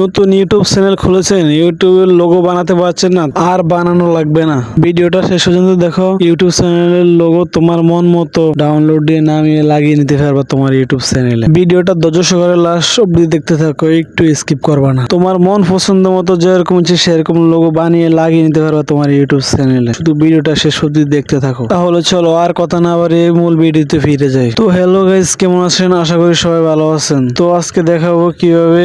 নতুন YouTube channel খুলেছেন ইউটিউবের লোগো বানাতে পারছেন না, আর বানানো লাগবে না। ভিডিওটা শেষ পর্যন্ত দেখো ইউটিউব চ্যানেলের লোগো তোমার মন মতো ডাউনলোড দিয়ে নামিয়ে লাগিয়ে নিতে পারবা তোমার ইউটিউব চ্যানেলে ভিডিওটা ধৈর্য সহকারে লাস্ট অব্দি দেখতে থাকো, একটু স্কিপ করবা না। তোমার মন পছন্দ মতো যেরকম ইচ্ছে সেরকম লোগো বানিয়ে লাগিয়ে নিতে পারবা তোমার ইউটিউব চ্যানেলে শুধু ভিডিওটা শেষ অব্দি দেখতে থাকো। তাহলে চলো আর কথা না বাড়িয়ে মূল ভিডিওতে ফিরে যাই। তো হ্যালো গাইস কেমন আছেন? আশা করি সবাই ভালো আছেন। তো আজকে দেখাবো কীভাবে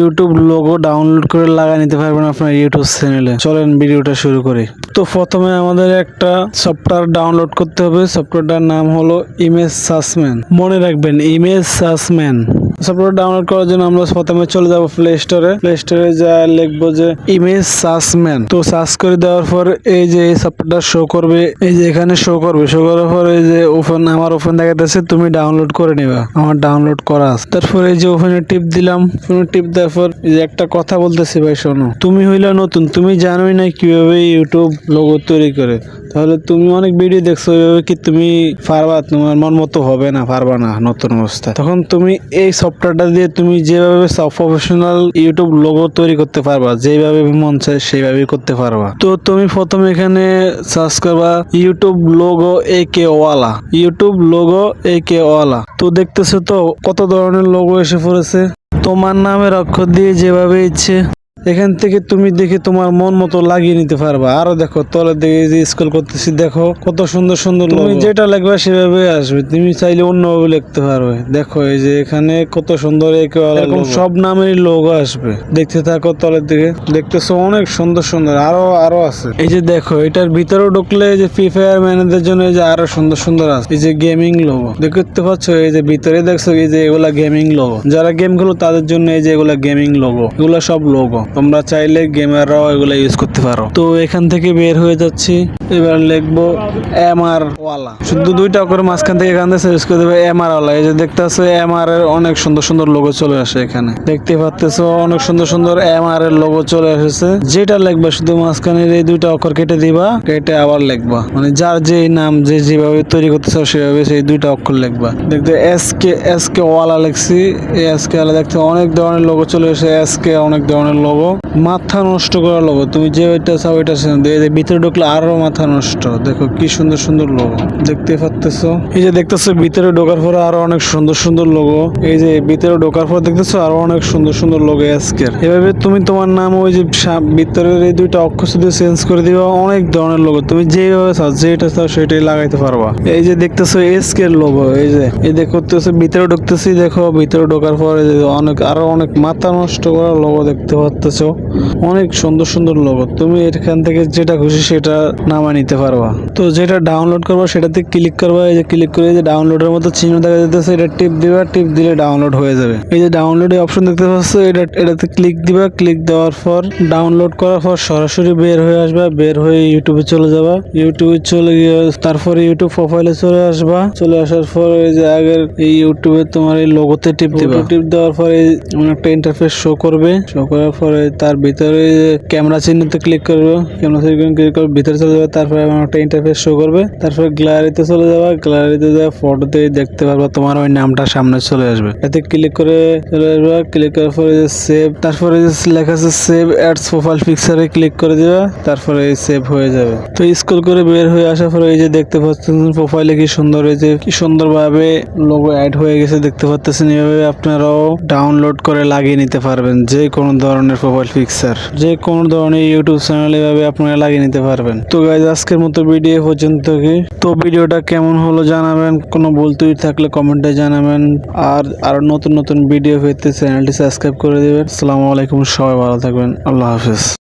ইউটিউব লোগো ডাউনলোড করে লাগিয়ে নিতে পারবেন আপনার ইউটিউব চ্যানেলে চলেন ভিডিওটা শুরু করি। তো প্রথমে আমাদের একটা সফটওয়্যার ডাউনলোড করতে হবে। সফটওয়্যারটার নাম হলো ইমেজ সাসম্যান মনে রাখবেন ইমেজ সাসম্যান সফটওয়্যার ডাউনলোড করার জন্য আমরা প্রথমে চলে যাব প্লে স্টোরে প্লে স্টোরে যা লিখব যে ইমেজ সাসম্যান তো সার্চ করে দেওয়ার পর এই যে এই সফটওয়্যারটা শো করবে, এই যে এখানে শো করবে। শো করার পর এই যে ওপেন আমার ওপেন দেখাতেছে তুমি ডাউনলোড করে নিবা। আমার ডাউনলোড করা আছে। তারপর এই যে ওপেনে টিপ দিলাম। ওপেনে টিপ দেওয়ার পর এই যে একটা কথা বলতেছি, ভাই, শোনো, তুমি হইলা নতুন। তুমি জানোই না কীভাবে ইউটিউব লোগো তৈরি করে। তাহলে তুমি অনেক ভিডিও দেখছ ওইভাবে কি তুমি পারবা? তোমার মন মতো হবে না, পারবা না নতুন অবস্থায় তখন তুমি এই সফটওয়্যারটা দিয়ে তুমি যেভাবে প্রফেশনাল ইউটিউব লোগো তৈরি করতে পারবা, যেভাবে মন চায় সেইভাবেই করতে পারবা। তো তুমি প্রথমে এখানে সার্চ করবা ইউটিউব লোগো এ কে ওয়ালা ইউটিউব লোগো এ কে ওয়ালা তো দেখতেছো তো কত ধরনের লোগো এসে পড়েছে? তোমার নামের অক্ষর দিয়ে যেভাবে ইচ্ছে এখান থেকে তুমি দেখে তোমার মন মতো লাগিয়ে নিতে পারবা। আরও দেখো তলের দিকে যে স্কুল করতেছি দেখো কত সুন্দর সুন্দর তুমি যেটা লাগবে সেভাবে আসবে তুমি চাইলে অন্যভাবে লিখতে পারবে। দেখো এই যে এখানে কত সুন্দর এরকম সব নামেরই লোগো আসবে। দেখতে থাকো তলের দিকে। দেখতেছো অনেক সুন্দর সুন্দর আরও আরও আছে। এই যে দেখো এটার ভিতরেও ঢুকলে এই যে ফ্রি ফায়ার ম্যানেদের জন্য এই যে আরও সুন্দর সুন্দর আছে। এই যে গেমিং লোগো দেখতে পাচ্ছ এই যে ভিতরে দেখছ এই যে এগুলা গেমিং লোগো যারা গেম খেলো তাদের জন্য এই যে এগুলা গেমিং লোগো এগুলা সব লোগো তোমরা চাইলে গেমাররাও এগুলা ইউজ করতে পারো। তো এখান থেকে বের হয়ে যাচ্ছি। এবার লিখব এম আর ওয়ালা। শুধু দুইটা করে মাঝখান থেকে এখান থেকে ইউজ করে দেবে এম আর ওয়ালা। এই যে দেখতে আছে এম আর এর অনেক সুন্দর সুন্দর লোগো চলে আসে এখানে। দেখতে পাচ্তেছো অনেক সুন্দর সুন্দর এম আর এর লোগো চলে এসেছে। যেটা লিখবা শুধু মাঝখানের এই দুইটা অক্ষর কেটে দিবা, কেটে আবার লিখবা। মানে যার যে নাম, যে যেভাবে তৈরি করতে চাও সেভাবে সেই দুইটা অক্ষর লিখবা। দেখতে এস কে এস কে ওয়ালা লিখছি। এস কে ওয়ালা দেখতে অনেক ধরনের লোগো চলে এসে এস কে অনেক ধরনের লোগো মাথা নষ্ট করা লোগো তুমি যে ওইটা চাও, ওইটা ভিতরে ঢুকলে আরও মাথা নষ্ট। দেখো কি সুন্দর সুন্দর লোগো দেখতে পাচ্তেছো এই যে দেখতেছো, ভিতরে ঢোকার পরে আরও অনেক সুন্দর সুন্দর লোগো এই যে ভিতরে ঢোকার পর দেখতেছো, আরও অনেক সুন্দর সুন্দর লোগো এসকের এভাবে তুমি তোমার নাম ওই যে ভিতরের এই দুইটা অক্ষর শুধু চেঞ্জ করে দিবা, অনেক ধরনের লোগো তুমি যেভাবে চাও, যেটা চাও, সেটাই লাগাইতে পারবা। এই যে দেখতেছো এসকের লোগো এই যে, এই দেখো ভিতরে ঢুকতেছি, দেখো, ভিতরে ঢোকার পরে অনেক, আরও অনেক মাথা নষ্ট করা লোগো দেখতে পাচ্তেছো অনেক সুন্দর সুন্দর লোগো তুমি এখান থেকে যেটা খুশি সেটা নামা নিতে পারবা। তো যেটা ডাউনলোড করবা সেটাতে ক্লিক করবা এই যে ক্লিক করে যে ডাউনলোডের মতো চিহ্ন দেখা যেতেছে এটা টিপ দিবা টিপ দিলে ডাউনলোড হয়ে যাবে। এই যে ডাউনলোডের অপশন দেখতে পাচ্ছ এটা এটাতে ক্লিক দিবা ক্লিক দেওয়ার পর ডাউনলোড করার পর সরাসরি বের হয়ে আসবা বের হয়ে ইউটিউবে চলে যাবা। ইউটিউবে চলে গিয়ে তারপরে ইউটিউব প্রোফাইলে চলে আসবা। চলে আসার পর এই যে আগের এই ইউটিউবে তোমার এই লোগোতে টিপ দিবা টিপ দেওয়ার পরে মানে একটা ইন্টারফেস শো করবে। শো করার পরে তার ভিতরে ক্যামেরা চিহ্নতে ক্লিক করবে। ক্যামেরা চিহ্ন ক্লিক করে ভিতরে চলে যাবে, তারপরে এমন একটা ইন্টারফেস শো করবে। তারপরে গ্যালারিতে চলে যাবা গ্যালারিতে যা ফটোতে দেখতে পারবা, তোমার ওই নামটা সামনে চলে আসবে। এতে ক্লিক করে চলে আসবে ক্লিক করার পরে যে সেভ তারপরে যে লেখা আছে সেভ অ্যাডস প্রোফাইল পিকচারে ক্লিক করে দিবা, তারপরে সেভ হয়ে যাবে। তো স্কুল করে বের হয়ে আসার পরে এই যে দেখতে পাচ্ছেন প্রোফাইলে কি সুন্দর হয়েছে, কি সুন্দরভাবে লোগো অ্যাড হয়ে গেছে, দেখতে পাচ্ছেন এভাবে আপনারাও ডাউনলোড করে লাগিয়ে নিতে পারবেন যে কোনো ধরনের প্রোফাইল ফিক্সার যে কোনো ধরনের ইউটিউব চ্যানেল এভাবে আপনারা লাগিয়ে নিতে পারবেন। তো গাইজ আজকের মতো ভিডিও পর্যন্ত কি তো ভিডিওটা কেমন হলো জানাবেন, কোনো ভুল ত্রুটি থাকলে কমেন্টে জানাবেন। আর আরও নতুন নতুন ভিডিও পেতে চ্যানেলটি সাবস্ক্রাইব করে দেবেন। আসসালামু আলাইকুম, সবাই ভালো থাকবেন। আল্লাহ হাফেজ।